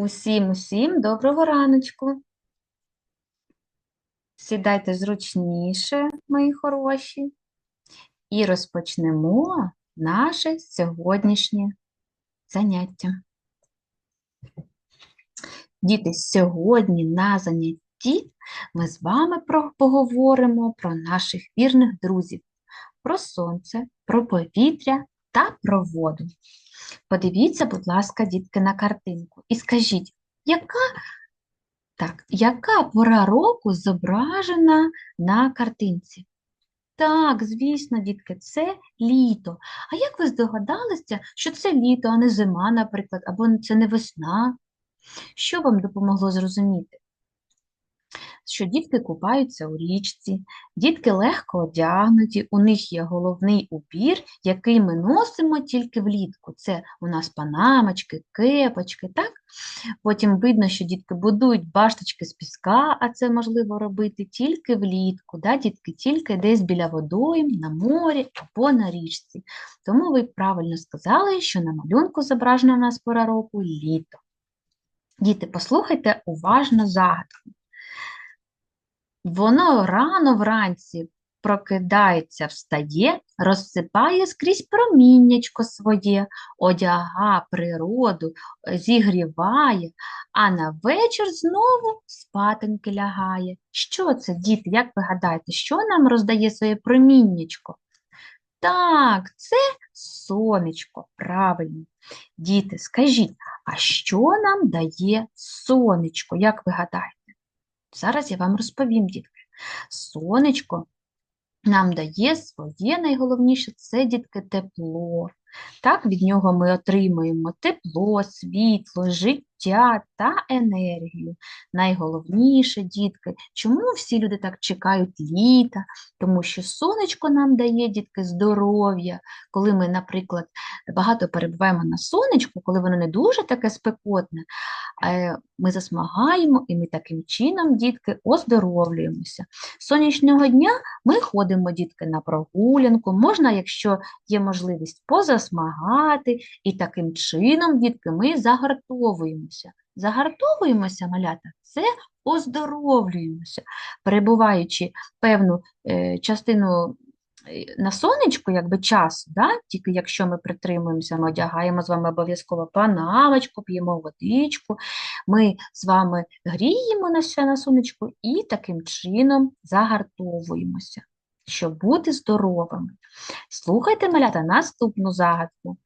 Усім, усім доброго раночку. Сідайте зручніше, мої хороші, і розпочнемо наше сьогоднішнє заняття. Діти, сьогодні на занятті ми з вами поговоримо про наших вірних друзів, про сонце, про повітря та про воду. Подивіться, будь ласка, дітки, на картинку і скажіть, яка, так, яка пора року зображена на картинці? Так, звісно, дітки, це літо. А як ви здогадалися, що це літо, а не зима, наприклад, або це не весна? Що вам допомогло зрозуміти? Що дітки купаються у річці, дітки легко одягнуті, у них є головний убір, який ми носимо тільки влітку. Це у нас панамочки, кепочки, так? Потім видно, що дітки будують башточки з піска, а це можливо робити тільки влітку, да, дітки, тільки десь біля водойм, на морі або на річці. Тому ви правильно сказали, що на малюнку зображена у нас пора року літо. Діти, послухайте уважно загадку. Воно рано вранці прокидається, встає, розсипає скрізь проміннячко своє, одяга природу, е, зігріває, а на вечір знову спатеньки лягає. Що це, діти, як ви гадаєте, що нам роздає своє проміннячко? Так, це сонечко, правильно. Діти, скажіть, а що нам дає сонечко, як ви гадаєте? Зараз я вам розповім, дітки. Сонечко нам дає своє найголовніше це, дітки, тепло. Так, від нього ми отримуємо тепло, світло, життя та енергію. Найголовніше, дітки, чому всі люди так чекають літа? Тому що сонечко нам дає, дітки, здоров'я. Коли ми, наприклад, багато перебуваємо на сонечку, коли воно не дуже таке спекотне, е, ми засмагаємо і ми таким чином, дітки, оздоровлюємося. Сонячного дня ми ходимо, дітки, на прогулянку, можна, якщо є можливість, позасмагати, і таким чином, дітки, ми загартовуємося. Загартовуємося, малята, це оздоровлюємося, перебуваючи певну е, частину е, на сонечку, якби часу, да? тільки якщо ми притримуємося, ми одягаємо з вами обов'язково панамочку, п'ємо водичку, ми з вами гріємо на сонечку і таким чином загартовуємося, щоб бути здоровими. Слухайте, малята, наступну загадку.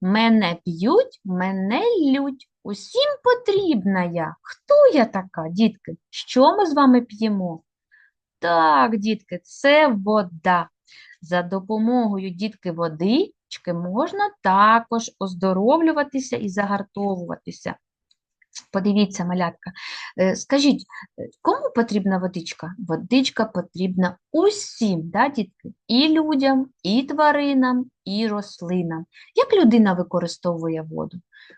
Мене п'ють, мене лють. Усім потрібна я. Хто я така, дітки? Що ми з вами п'ємо? Так, дітки, це вода. За допомогою дітки водички можна також оздоровлюватися і загартовуватися. Подивіться, малятка, е, скажіть, е, кому потрібна водичка? Водичка потрібна усім, да, дітки? І людям, і тваринам, і рослинам. Як людина використовує воду?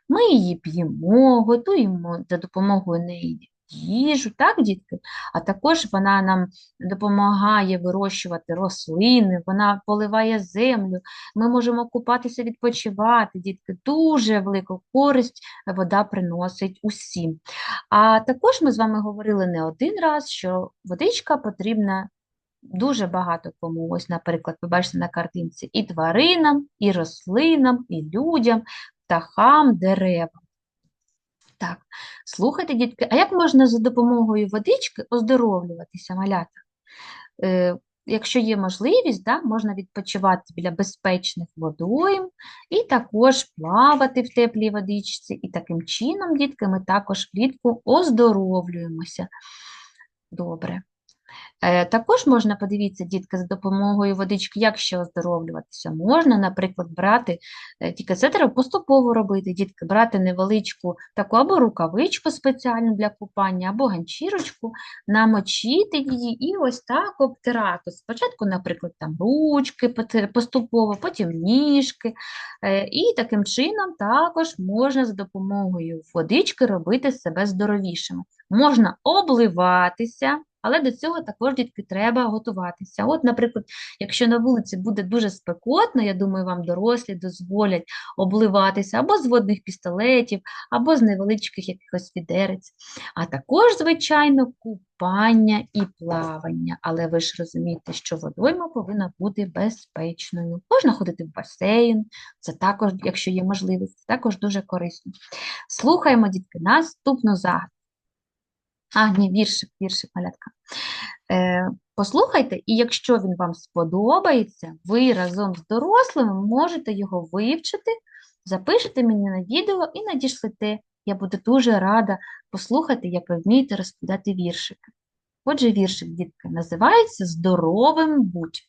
Ми її п'ємо, готуємо за допомогою неї їжу, так, дітки? А також вона нам допомагає вирощувати рослини, вона поливає землю, ми можемо купатися, відпочивати, дітки. Дуже велику користь вода приносить усім. А також ми з вами говорили не один раз, що водичка потрібна дуже багато кому. Ось, наприклад, ви бачите на картинці і тваринам, і рослинам, і людям, птахам, деревам. Так, слухайте, дітки, а як можна за допомогою водички оздоровлюватися, малята? Е, якщо є можливість, да, можна відпочивати біля безпечних водойм і також плавати в теплій водичці. І таким чином, дітки, ми також влітку оздоровлюємося. Добре. Е, Також можна, подивіться, дітки, за допомогою водички, як ще оздоровлюватися. Можна, наприклад, брати, тільки це треба поступово робити, дітки, брати невеличку таку або рукавичку спеціальну для купання, або ганчірочку, намочити її і ось так обтирати. Спочатку, наприклад, там ручки поступово, потім ніжки. Е, І таким чином також можна за допомогою водички робити себе здоровішими. Можна обливатися, Але до цього також, дітки, треба готуватися. От, наприклад, якщо на вулиці буде дуже спекотно, я думаю, вам дорослі дозволять обливатися або з водних пістолетів, або з невеличких якихось відерець. А також, звичайно, купання і плавання. Але ви ж розумієте, що водойма повинна бути безпечною. Можна ходити в басейн, це також, якщо є можливість, також дуже корисно. Слухаємо, дітки, наступну загадку. А, ні, віршик, віршик, малятка. Е, послухайте, і якщо він вам сподобається, ви разом з дорослими можете його вивчити, запишете мені на відео і надішлете. Я буду дуже рада послухати, як ви вмієте розповідати віршики. Отже, віршик, дітки, називається Здоровим будь.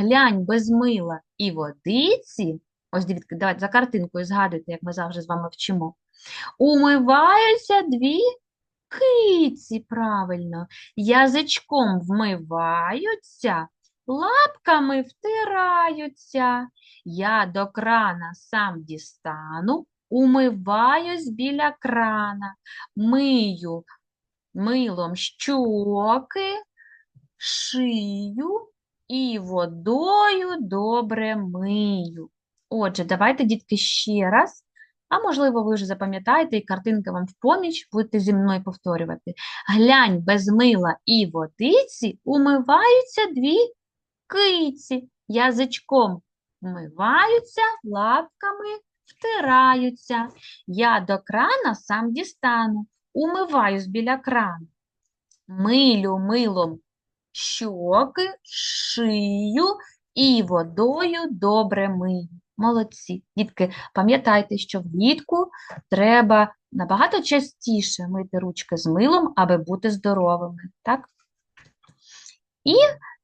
Глянь без мила і водиці. Ось, дітки, давайте за картинкою згадуйте, як ми завжди з вами вчимо. Умиваються дві киці, правильно, язичком вмиваються, лапками втираються. Я до крана сам дістану, умиваюсь біля крана, мию милом щоки, шию і водою добре мию. Отже, давайте, дітки, ще раз. А можливо, ви вже запам'ятаєте, і картинка вам в поміч, будете зі мною повторювати. Глянь без мила і водиці умиваються дві киці. Язичком вмиваються, лапками втираються. Я до крана сам дістану, умиваюсь біля крана. Милю милом щоки, шию і водою добре мию. Молодці. Дітки, пам'ятайте, що влітку треба набагато частіше мити ручки з милом, аби бути здоровими. Так? І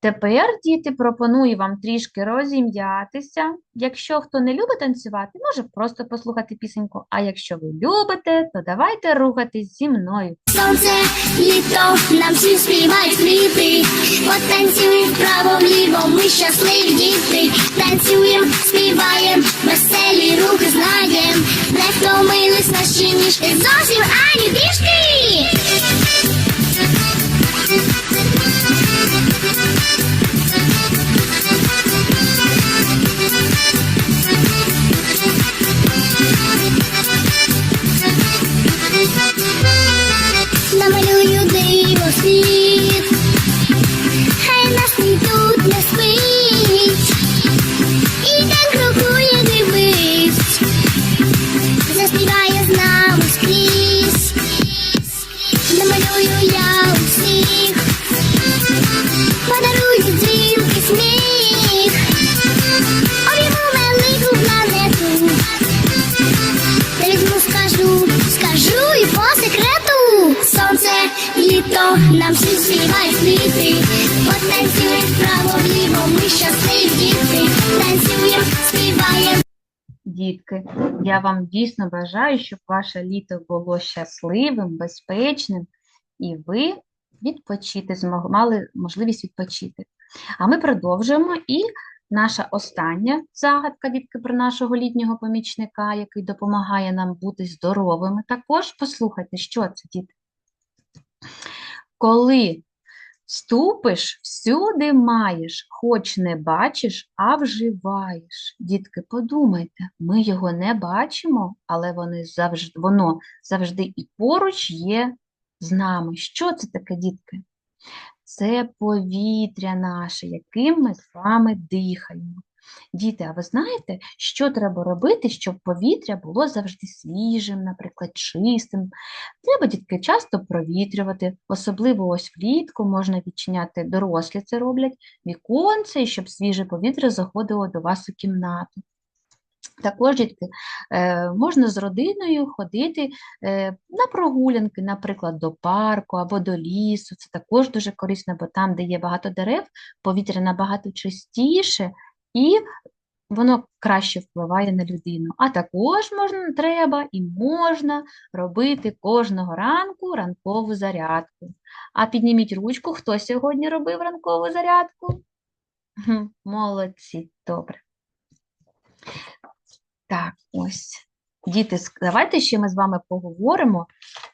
тепер, діти, пропоную вам трішки розім'ятися. Якщо хто не любить танцювати, може просто послухати пісеньку. А якщо ви любите, то давайте рухатись зі мною. Сонце, літо, нам всі співають квіти. Потанцюємо вправо вліво, ми щасливі діти. Танцюєм, співаєм, веселі рухи знаєм. Не втомились наші ніжки, зовсім ані трішки. see літо, нам всі співають квіти. Потанцюємо вправо вліво, ми щасливі діти. Танцюємо, співаємо. Дітки, я вам дійсно бажаю, щоб ваше літо було щасливим, безпечним, і ви відпочити, мали можливість відпочити. А ми продовжуємо. І наша остання загадка, дітки, про нашого літнього помічника, який допомагає нам бути здоровими. Також послухайте, що це, діти. Коли Ступиш, всюди маєш, хоч не бачиш, а вживаєш. Дітки, подумайте, ми його не бачимо, але вони завжди, воно завжди і поруч є з нами. Що це таке, дітки? Це повітря наше, яким ми з вами дихаємо. Діти, а ви знаєте, що треба робити, щоб повітря було завжди свіжим, наприклад, чистим? Треба, дітки, часто провітрювати, особливо ось влітку можна відчиняти, дорослі це роблять, віконце, і щоб свіже повітря заходило до вас у кімнату. Також, дітки, е, можна з родиною ходити е, на прогулянки, наприклад, до парку або до лісу. Це також дуже корисно, бо там, де є багато дерев, повітря набагато чистіше і воно краще впливає на людину. А також можна, треба і можна робити кожного ранку ранкову зарядку. А підніміть ручку, хто сьогодні робив ранкову зарядку? Молодці, добре. Так, ось. Діти, давайте ще ми з вами поговоримо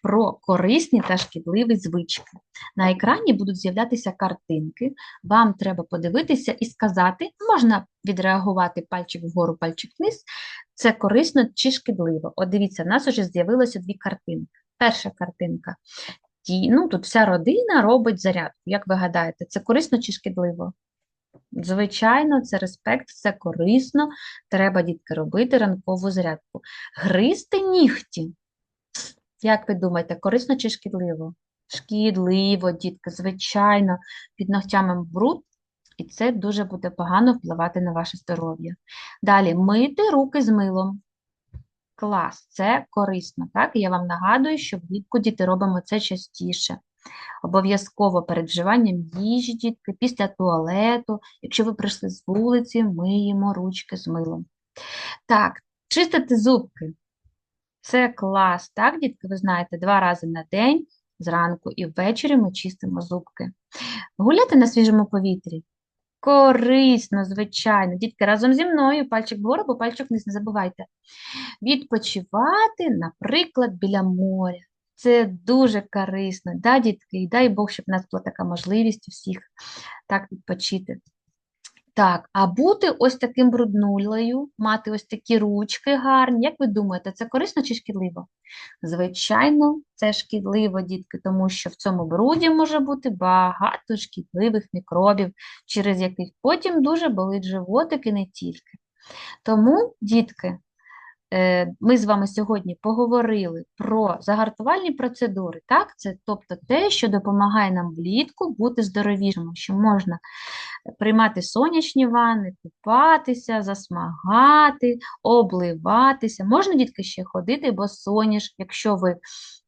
про корисні та шкідливі звички. На екрані будуть з'являтися картинки. Вам треба подивитися і сказати, можна відреагувати пальчик вгору, пальчик вниз, це корисно чи шкідливо. От дивіться, в нас вже з'явилося дві картинки. Перша картинка. Ті, ну, тут вся родина робить зарядку. Як ви гадаєте, це корисно чи шкідливо? Звичайно, це респект, це корисно. Треба, дітки, робити ранкову зарядку. Гризти нігті. Як ви думаєте, корисно чи шкідливо? Шкідливо, дітки, звичайно, під ногтями бруд, і це дуже буде погано впливати на ваше здоров'я. Далі, мити руки з милом. Клас, це корисно, так? І я вам нагадую, що влітку діти робимо це частіше. Обов'язково перед вживанням їжі, дітки, після туалету, якщо ви прийшли з вулиці, миємо ручки з милом. Так, чистити зубки. Це клас, так, дітки, ви знаєте, два рази на день, зранку і ввечері ми чистимо зубки. Гуляти на свіжому повітрі. Корисно, звичайно. Дітки, разом зі мною, пальчик вгору, бо пальчик вниз, не забувайте. Відпочивати, наприклад, біля моря. Це дуже корисно, да, дітки? І дай Бог, щоб в нас була така можливість у всіх так відпочити. Так, а бути ось таким бруднулею, мати ось такі ручки гарні, як ви думаєте, це корисно чи шкідливо? Звичайно, це шкідливо, дітки, тому що в цьому бруді може бути багато шкідливих мікробів, через яких потім дуже болить животик і не тільки. Тому, дітки, ми з вами сьогодні поговорили про загартувальні процедури, так? Це тобто те, що допомагає нам влітку бути здоровішими, що можна приймати сонячні ванни, купатися, засмагати, обливатися. Можна, дітки, ще ходити босоніж, якщо ви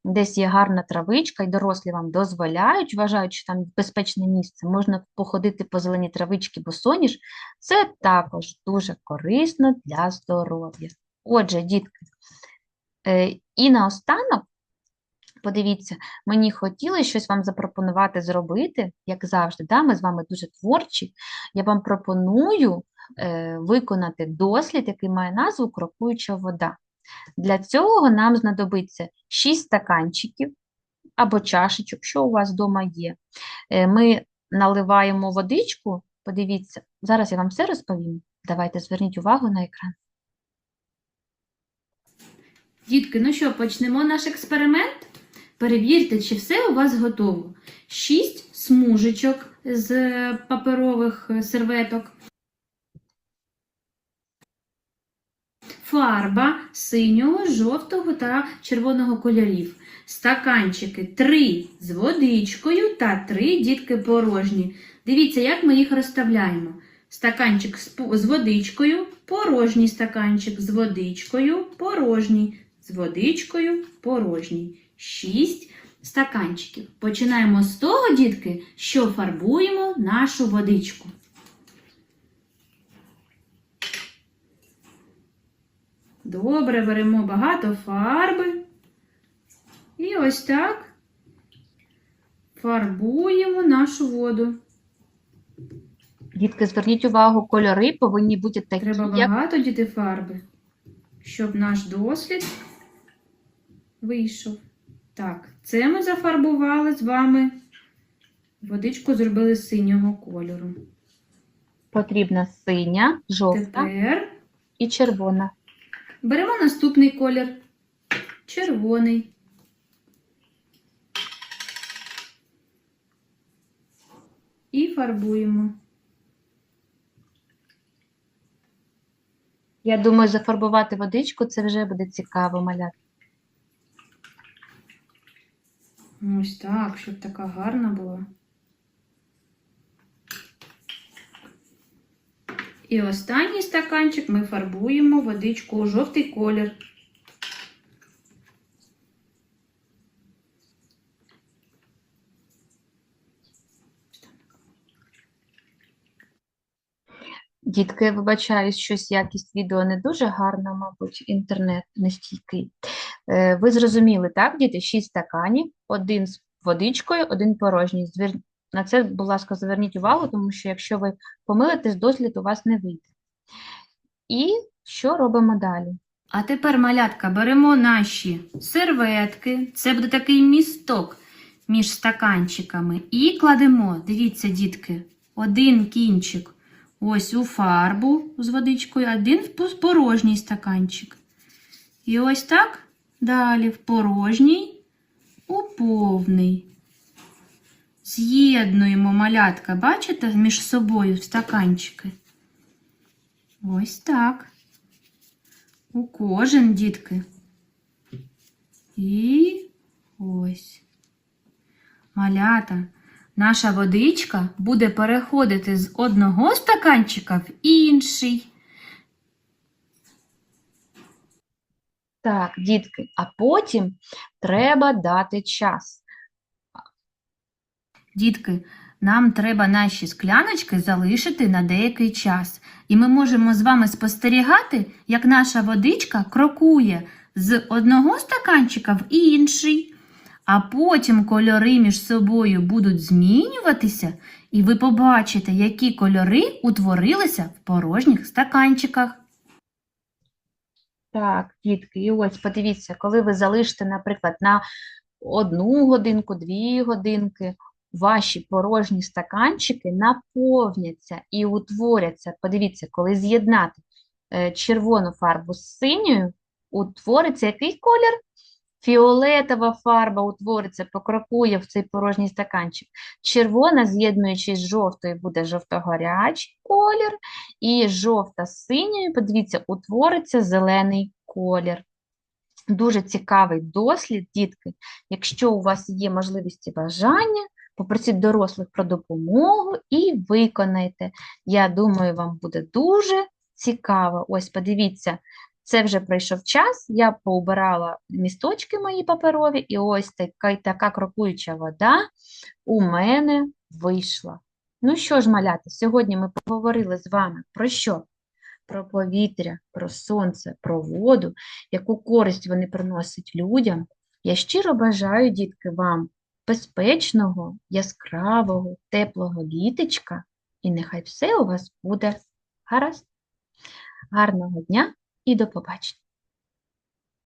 десь є гарна травичка, і дорослі вам дозволяють, вважають, що там безпечне місце, можна походити по зеленій травичці босоніж. Це також дуже корисно для здоров'я. Отже, дітки, е, і наостанок, подивіться, мені хотілося щось вам запропонувати зробити, як завжди, да? Ми з вами дуже творчі. Я вам пропоную е, виконати дослід, який має назву крокуюча вода. Для цього нам знадобиться 6 стаканчиків або чашечок, що у вас вдома є. Е, Ми наливаємо водичку, подивіться, зараз я вам все розповім. Давайте зверніть увагу на екран. Дітки, ну що, почнемо наш експеримент? Перевірте, чи все у вас готово. Шість смужечок з паперових е, серветок. Фарба синього, жовтого та червоного кольорів. Стаканчики три з водичкою та три дітки порожні. Дивіться, як ми їх розставляємо. Стаканчик з водичкою, порожній стаканчик з водичкою, порожній, з водичкою, порожній. Шість стаканчиків. Починаємо з того, дітки, що фарбуємо нашу водичку. Добре, беремо багато фарби. І ось так фарбуємо нашу воду. Дітки, зверніть увагу, кольори повинні бути такі, Треба як багато діти фарби, щоб наш дослід вийшов. Так, це ми зафарбували з вами. Водичку зробили синього кольору. потрібна синя, жовта Тепер і червона. беремо наступний колір. Червоний. І фарбуємо. Я думаю, зафарбувати водичку це вже буде цікаво, малят. Ось так, щоб така гарна була. І останній стаканчик ми фарбуємо водичку у жовтий колір. Дітки, я вибачаюсь, щось якість відео не дуже гарна, мабуть, інтернет не стійкий. Е, Ви зрозуміли, так, діти? Шість стаканів, один з водичкою, один порожній. Звер... На це, будь ласка, зверніть увагу, тому що якщо ви помилитесь, дослід у вас не вийде. І що робимо далі? А тепер, малятка, беремо наші серветки. Це буде такий місток між стаканчиками. І кладемо, дивіться, дітки, один кінчик ось у фарбу з водичкою, один в порожній стаканчик. І ось так далі в порожній у повний. З'єднуємо малятка, бачите, між собою в стаканчики. Ось так. У кожен, дітки. І ось. Малята, наша водичка буде переходити з одного стаканчика в інший. Так, дітки, а потім треба дати час. Дітки, нам треба наші скляночки залишити на деякий час. І ми можемо з вами спостерігати, як наша водичка крокує з одного стаканчика в інший. А потім кольори між собою будуть змінюватися, і ви побачите, які кольори утворилися в порожніх стаканчиках. Так, дітки, і ось подивіться, коли ви залишите, наприклад, на одну годинку, дві годинки, ваші порожні стаканчики наповняться і утворяться. Подивіться, коли з'єднати е, червону фарбу з синьою, утвориться який колір? Фіолетова фарба утвориться, покрокує в цей порожній стаканчик. Червона, з'єднуючись з жовтою, буде жовто-гарячий колір. І жовта з синьою, подивіться, утвориться зелений колір. Дуже цікавий дослід, дітки. Якщо у вас є можливість і бажання, попросіть дорослих про допомогу і виконайте. Я думаю, вам буде дуже цікаво. Ось подивіться, це вже пройшов час, я поубирала місточки мої паперові, і ось така, така крокуюча вода у мене вийшла. Ну що ж, малята, сьогодні ми поговорили з вами про що? Про повітря, про сонце, про воду, яку користь вони приносять людям. Я щиро бажаю, дітки, вам безпечного, яскравого, теплого літочка, і нехай все у вас буде гаразд. Гарного дня і до побачення!